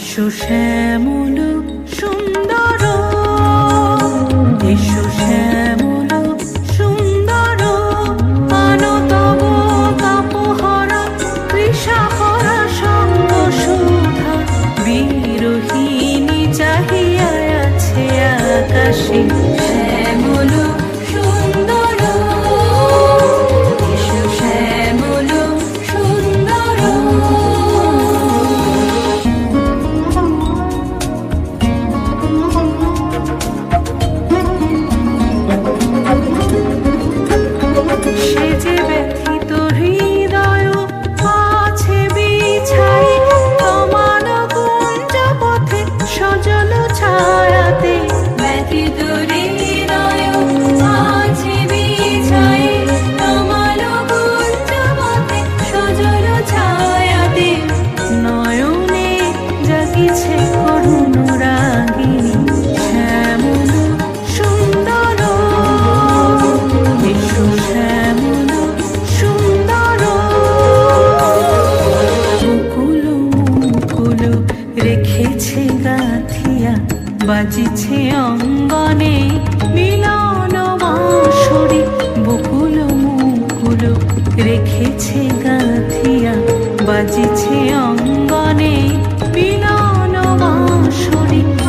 এসো শ্যামল সুন্দর। এসো শ্যামল সুন্দর। আনতব তাপহরা কৃষাহরা সঙ্গ চাহিয়া আছে এসেছে করুণ রাগিনী। শ্যামল, সুন্দর, এসো রেখেছে গাথিয়া, বাজিছে অঙ্গনে। মিলন বাঁশরি বকুল মুকুল রেখেছে গাথিয়া, বাজিছে অঙ্গনে। 手里